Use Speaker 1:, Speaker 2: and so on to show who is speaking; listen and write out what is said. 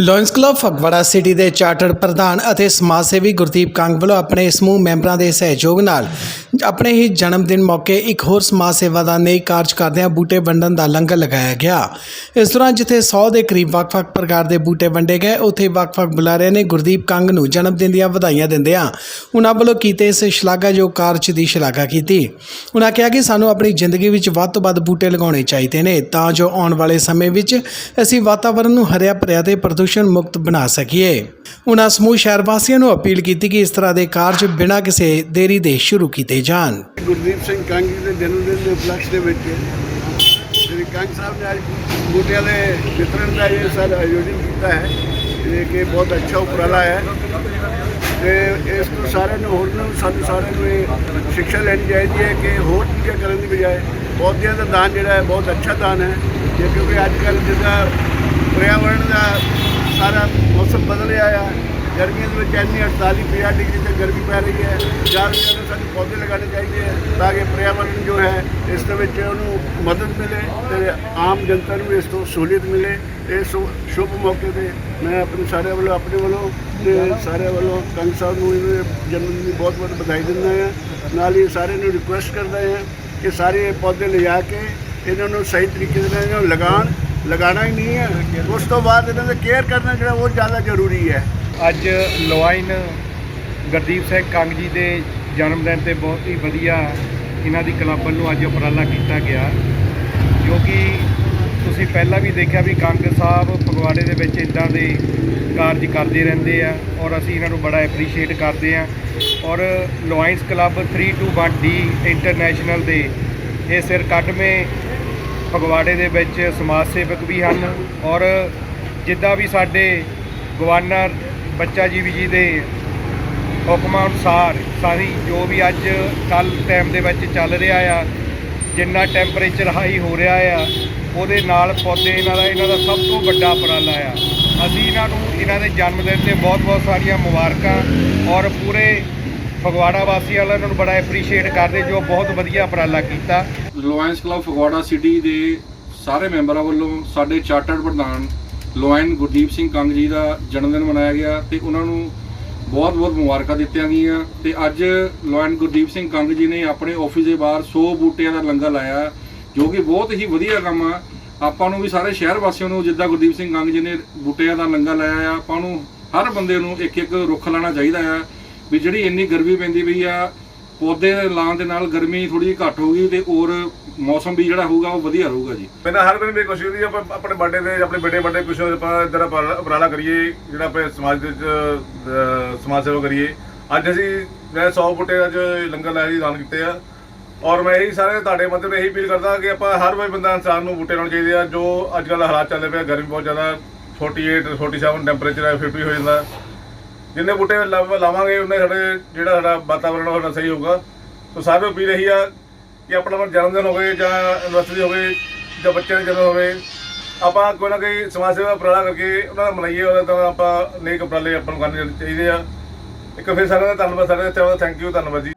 Speaker 1: Lions club Phagwara city ਦੇ charter ਪ੍ਰਧਾਨ ਅਤੇ ਸਮਾਜ ਸੇਵੀ ਗੁਰਦੀਪ ਕੰਗ ਵੱਲੋਂ ਆਪਣੇ ਸਮੂਹ ਮੈਂਬਰਾਂ ਦੇ ਸਹਿਯੋਗ ਨਾਲ ਆਪਣੇ ਹੀ ਜਨਮ ਦਿਨ ਮੌਕੇ ਇੱਕ ਹੋਰ ਸਮਾਜ ਸੇਵਾ ਦਾ ਨਈ ਕਾਰਜ ਕਰਦਿਆਂ ਬੂਟੇ ਵੰਡਣ ਦਾ ਲੰਗਰ ਲਗਾਇਆ ਗਿਆ। ਇਸ ਦੌਰਾਨ ਜਿੱਥੇ 100 ਦੇ ਕਰੀਬ ਵੱਖ-ਵੱਖ ਪ੍ਰਕਾਰ ਦੇ ਬੂਟੇ ਵੰਡੇ ਗਏ, ਉੱਥੇ ਵੱਖ-ਵੱਖ ਬੁਲਾਰਿਆਂ ਨੇ ਗੁਰਦੀਪ ਕੰਗ ਨੂੰ ਜਨਮ ਦਿਨ ਦੀਆਂ ਵਧਾਈਆਂ ਦਿੰਦਿਆਂ ਉਹਨਾਂ ਵੱਲੋਂ ਕੀਤੇ ਇਸ ਸ਼ਲਾਘਾਯੋਗ ਕਾਰਜ ਦੀ ਸ਼ਲਾਘਾ ਕੀਤੀ। ਉਹਨਾਂ ਕਿਹਾ ਕਿ ਸਾਨੂੰ ਆਪਣੀ ਜ਼ਿੰਦਗੀ ਵਿੱਚ ਵੱਧ ਤੋਂ ਵੱਧ ਬੂਟੇ ਲਗਾਉਣੇ ਚਾਹੀਦੇ ਨੇ, ਤਾਂ ਜੋ ਆਉਣ ਵਾਲੇ ਸਮੇਂ ਵਿੱਚ ਅਸੀਂ ਵਾਤਾਵਰਣ ਨੂੰ ਹਰਿਆ ਭਰਿਆ ਤੇ ਪ੍ਰਦੂਸ਼ਣ ਮੁਕਤ ਬਣਾ ਸਕੀਏ। ਉਹਨਾਂ ਸਮੂਹ ਸ਼ਹਿਰ ਵਾਸੀਆਂ ਨੂੰ ਅਪੀਲ ਕੀਤੀ ਕਿ ਇਸ ਤਰ੍ਹਾਂ ਦੇ ਕਾਰਜ ਬਿਨਾਂ ਕਿਸੇ ਦੇਰੀ ਦੇ ਸ਼ੁਰੂ ਕੀਤੇ ਜਾਣ।
Speaker 2: ਗੁਰਦੀਪ ਸਿੰਘ ਕੰਗ ਜੀ ਦੇ ਜਨਮ ਦਿਨ ਦੇ ਉਪਲਕਸ਼ ਦੇ ਵਿੱਚ ਸ੍ਰੀ ਕੰਗ ਸਾਹਿਬ ਨੇ ਅੱਜ ਬੂਟਿਆਂ ਦੇ ਵਿਤਰਨ ਦਾ ਇਹ ਸਾਰਾ ਆਯੋਜਨ ਕੀਤਾ ਹੈ, ਇਹ ਕਿ ਬਹੁਤ ਅੱਛਾ ਉਪਰਾਲਾ ਹੈ। ਤੇ ਇਸ ਤੋਂ ਸਾਰਿਆਂ ਨੂੰ, ਹੋਰ ਨੂੰ, ਸਾਨੂੰ ਸਾਰਿਆਂ ਨੂੰ ਇਹ ਸਿੱਖਿਆ ਲੈਣੀ ਚਾਹੀਦੀ ਹੈ ਕਿ ਹੋਰ ਚੀਜ਼ਾਂ ਕਰਨ ਦੀ ਬਜਾਏ ਪੌਦਿਆਂ ਦਾ ਦਾਨ ਜਿਹੜਾ ਹੈ, ਬਹੁਤ ਅੱਛਾ ਦਾਨ ਹੈ। ਜੇ ਕਿਉਂਕਿ ਅੱਜ ਕੱਲ੍ਹ ਜਿੱਦਾਂ ਪਰਿਆਵਰਣ ਦਾ ਸਾਰਾ ਮੌਸਮ ਬਦਲ ਰਿਹਾ ਆ। ਗਰਮੀਆਂ ਦੇ ਵਿੱਚ ਇੰਨੀ 48 50 ਡਿਗਰੀ ਤੇ ਗਰਮੀ ਪੈ ਰਹੀ ਹੈ। ਜ਼ਿਆਦਾ ਤੋਂ ਜ਼ਿਆਦਾ ਸਾਨੂੰ ਪੌਦੇ ਲਗਾਉਣੇ ਚਾਹੀਦੇ ਹੈ ਤਾਂ ਕਿ ਪਰਿਆਵਰਣ ਜੋ ਹੈ, ਇਸ ਦੇ ਵਿੱਚ ਉਹਨੂੰ ਮਦਦ ਮਿਲੇ ਤੇ ਆਮ ਜਨਤਾ ਨੂੰ ਇਸ ਤੋਂ ਸਹੂਲੀਅਤ ਮਿਲੇ। ਇਸ ਸ਼ੁਭ ਮੌਕੇ ਤੇ ਮੈਂ ਆਪਣੇ ਸਾਰਿਆਂ ਵੱਲੋਂ, ਆਪਣੇ ਵੱਲੋਂ ਤੇ ਸਾਰਿਆਂ ਵੱਲੋਂ ਕੰਗ ਸਾਹਿਬ ਨੂੰ ਇਹਦੇ ਜਨਮ ਦੀ ਬਹੁਤ ਬਹੁਤ ਵਧਾਈ ਦਿੰਦਾ ਹਾਂ। ਨਾਲ ਹੀ ਸਾਰਿਆਂ ਨੂੰ ਰਿਕੁਐਸਟ ਕਰਦਾ ਹਾਂ ਕਿ ਸਾਰੇ ਇਹ ਪੌਦੇ ਲਿਜਾ ਕੇ ਇਹਨਾਂ ਨੂੰ ਸਹੀ ਤਰੀਕੇ ਦੇ ਨਾਲ ਇਹਨਾਂ ਨੂੰ ਲਗਾਉਣ ਲਗਾਉਣਾ ਹੀ ਨਹੀਂ ਹੈ। ਉਸ ਤੋਂ ਬਾਅਦ ਇਹਨਾਂ ਦਾ ਕੇਅਰ ਕਰਨਾ ਜਿਹੜਾ ਉਹ ਜ਼ਿਆਦਾ ਜ਼ਰੂਰੀ ਹੈ।
Speaker 3: ਅੱਜ ਲੋਆਈਨ ਗੁਰਦੀਪ ਸਿੰਘ ਕੰਗ ਜੀ ਦੇ ਜਨਮ ਦਿਨ ਤੇ ਬਹੁਤ ਹੀ ਵਧੀਆ ਇਹਨਾਂ ਦੀ ਕਲੱਬ ਵੱਲੋਂ ਅੱਜ ਉਪਰਾਲਾ ਕੀਤਾ ਗਿਆ। ਜੋ ਕਿ ਤੁਸੀਂ ਪਹਿਲਾਂ ਵੀ ਦੇਖਿਆ ਵੀ ਕੰਗ ਸਾਹਿਬ ਫਗਵਾੜੇ ਦੇ ਵਿੱਚ ਇਦਾਂ ਦੇ ਕਾਰਜ ਕਰਦੇ ਰਹਿੰਦੇ ਆ ਔਰ ਅਸੀਂ ਇਹਨਾਂ ਨੂੰ ਬੜਾ ਐਪਰੀਸ਼ੀਏਟ ਕਰਦੇ ਆ। ਔਰ ਲੋਇੰਸ ਕਲੱਬ 321D ਇੰਟਰਨੈਸ਼ਨਲ ਦੇ ਇਹ ਸਿਰ ਕੱਢਵੇਂ ਫਗਵਾੜੇ ਦੇ ਵਿੱਚ ਸਮਾਜ ਸੇਵਕ ਵੀ ਹਨ ਔਰ ਜਿੱਦਾਂ ਵੀ ਸਾਡੇ ਗਵਰਨਰ ਬੱਚਾ ਜੀ ਵੀ ਜੀ ਦੇ ਹੁਕਮਾਂ ਅਨੁਸਾਰ ਸਾਰੀ ਜੋ ਵੀ ਅੱਜ ਕੱਲ ਟਾਈਮ ਦੇ ਵਿੱਚ ਚੱਲ ਰਿਹਾ ਆ, ਜਿੰਨਾ ਟੈਂਪਰੇਚਰ ਹਾਈ ਹੋ ਰਿਹਾ ਆ, ਉਹਦੇ ਨਾਲ ਪੌਦੇ ਇਹਨਾਂ ਦਾ ਇਹਨਾਂ ਦਾ ਸਭ ਤੋਂ ਵੱਡਾ ਉਪਰਾਲਾ ਆ। ਅਸੀਂ ਇਹਨਾਂ ਨੂੰ, ਇਹਨਾਂ ਦੇ ਜਨਮ ਦਿਨ ਤੇ ਬਹੁਤ-ਬਹੁਤ ਸਾਰੀਆਂ ਮੁਬਾਰਕਾਂ ਔਰ ਪੂਰੇ ਫਗਵਾੜਾ ਵਾਸੀਆਂ ਵਾਲਿਆਂ ਨੂੰ ਬੜਾ ਐਪਰੀਸ਼ੀਏਟ ਕਰਦੇ ਜੋ ਬਹੁਤ ਵਧੀਆ ਉਪਰਾਲਾ ਕੀਤਾ।
Speaker 4: ਲੋਇਨਸ ਕਲੱਬ ਫਗਵਾੜਾ ਸਿਟੀ ਦੇ ਸਾਰੇ ਮੈਂਬਰਾਂ ਵੱਲੋਂ ਸਾਡੇ ਚਾਰਟਰਡ ਪ੍ਰਧਾਨ ਲੋਇਨ ਗੁਰਦੀਪ ਸਿੰਘ ਕੰਗ ਜੀ ਦਾ ਜਨਮ ਦਿਨ ਮਨਾਇਆ ਗਿਆ ਤੇ ਉਹਨਾਂ ਨੂੰ ਬਹੁਤ-ਬਹੁਤ ਮੁਬਾਰਕਾਂ ਦਿੱਤੀਆਂ ਗਈਆਂ ਤੇ ਅੱਜ ਲੋਇਨ ਗੁਰਦੀਪ ਸਿੰਘ ਕੰਗ ਜੀ ਨੇ ਆਪਣੇ ਆਫਿਸ ਦੇ ਬਾਹਰ 100 ਬੂਟਿਆਂ ਦਾ ਲੰਗਰ ਲਾਇਆ, ਜੋ ਕਿ ਬਹੁਤ ਹੀ ਵਧੀਆ ਕੰਮ ਆ। ਆਪਾਂ ਨੂੰ ਵੀ ਸਾਰੇ ਸ਼ਹਿਰ ਵਾਸੀਆਂ ਨੂੰ ਜਿੱਦਾਂ ਗੁਰਦੀਪ ਸਿੰਘ ਕੰਗ ਜੀ ਨੇ ਬੂਟਿਆਂ ਦਾ ਲੰਗਰ ਲਾਇਆ ਆ, ਆਪਾਂ ਨੂੰ ਹਰ ਬੰਦੇ ਨੂੰ ਇੱਕ ਇੱਕ ਰੁੱਖ ਲਾਣਾ ਚਾਹੀਦਾ ਆ, ਵੀ ਜਿਹੜੀ ਇੰਨੀ ਗਰਮੀ ਪੈਂਦੀ ਪਈ ਆ ਪੌਦੇ ਲਾਉਣ ਦੇ ਨਾਲ ਗਰਮੀ ਥੋੜੀ ਜਿਹੀ ਘੱਟ ਹੋਊਗੀ ਤੇ ਔਰ ਮੌਸਮ ਵੀ ਜਿਹੜਾ ਹੋਊਗਾ ਉਹ ਵਧੀਆ ਰਹੂਗਾ ਜੀ।
Speaker 5: ਪਹਿਲਾਂ ਹਰ ਵਾਰੀ ਮੇਰੀ ਕੋਸ਼ਿਸ਼ ਹੁੰਦੀ ਹੈ ਆਪਾਂ ਆਪਣੇ ਬਰਥਡੇ ਤੇ ਆਪਣੇ ਵੱਡੇ ਵੱਡੇ ਕੁਛ ਆਪਾਂ ਇਧਰ ਉਪਰਾਲਾ ਕਰੀਏ ਜਿਹੜਾ ਆਪਣੇ ਸਮਾਜ ਦੇ ਵਿੱਚ ਸਮਾਜ ਸੇਵਾ ਕਰੀਏ। ਅੱਜ ਅਸੀਂ ਮੈਂ 100 ਬੂਟੇ ਅੱਜ ਲੰਗਰ ਲਾਇਆ ਜੀ ਦਾਨ ਕੀਤੇ ਆ। ਔਰ ਮੈਂ ਇਹੀ ਸਾਰੇ ਤੁਹਾਡੇ ਮਤਲਬ ਇਹੀ ਅਪੀਲ ਕਰਦਾ ਕਿ ਆਪਾਂ ਹਰ ਕੋਈ ਬੰਦਾ ਇਨਸਾਨ ਨੂੰ ਬੂਟੇ ਲਾਉਣੇ ਚਾਹੀਦੇ ਆ ਜੋ ਅੱਜ ਕੱਲ੍ਹ ਹਾਲਾਤ ਚੱਲਦੇ ਪਏ ਆ, ਗਰਮੀ ਬਹੁਤ ਜ਼ਿਆਦਾ 48 47 ਟੈਂਪਰੇਚਰ ਹੈ 50 ਹੋ ਜਾਂਦਾ। ਜਿੰਨੇ ਬੂਟੇ ਲਾ- ਲਾਵਾਂਗੇ, ਉਹਨੇ ਸਾਡੇ ਜਿਹੜਾ ਸਾਡਾ ਵਾਤਾਵਰਣ ਉਹ ਸਹੀ ਹੋਊਗਾ। ਸੋ ਸਾਰਿਆਂ ਨੂੰ ਅਪੀਲ ਇਹੀ ਆ ਕਿ ਆਪਣਾ ਆਪਣਾ ਜਨਮ ਦਿਨ ਹੋਵੇ ਜਾਂ ਐਨਵਰਸਰੀ ਹੋਵੇ ਜਾਂ ਬੱਚਿਆਂ ਦਾ ਜਨਮ ਹੋਵੇ ਆਪਾਂ ਕੋਈ ਨਾ ਕੋਈ ਸਮਾਜ ਸੇਵਾ ਉਪਰਾਲਾ ਕਰਕੇ ਉਹਨਾਂ ਦਾ ਮਨਾਈਏ, ਉਹਦਾ ਤਾਂ ਆਪਾਂ ਨੇਕ ਉਪਰਾਲੇ ਆਪਾਂ ਨੂੰ ਕਰਨੇ ਚਾਹੀਦੇ ਆ। ਇੱਕ ਫਿਰ ਸਾਰਿਆਂ ਦਾ ਧੰਨਵਾਦ, ਸਾਰਿਆਂ ਦਾ ਥੈਂਕ ਯੂ ਧੰਨਵਾਦ ਜੀ।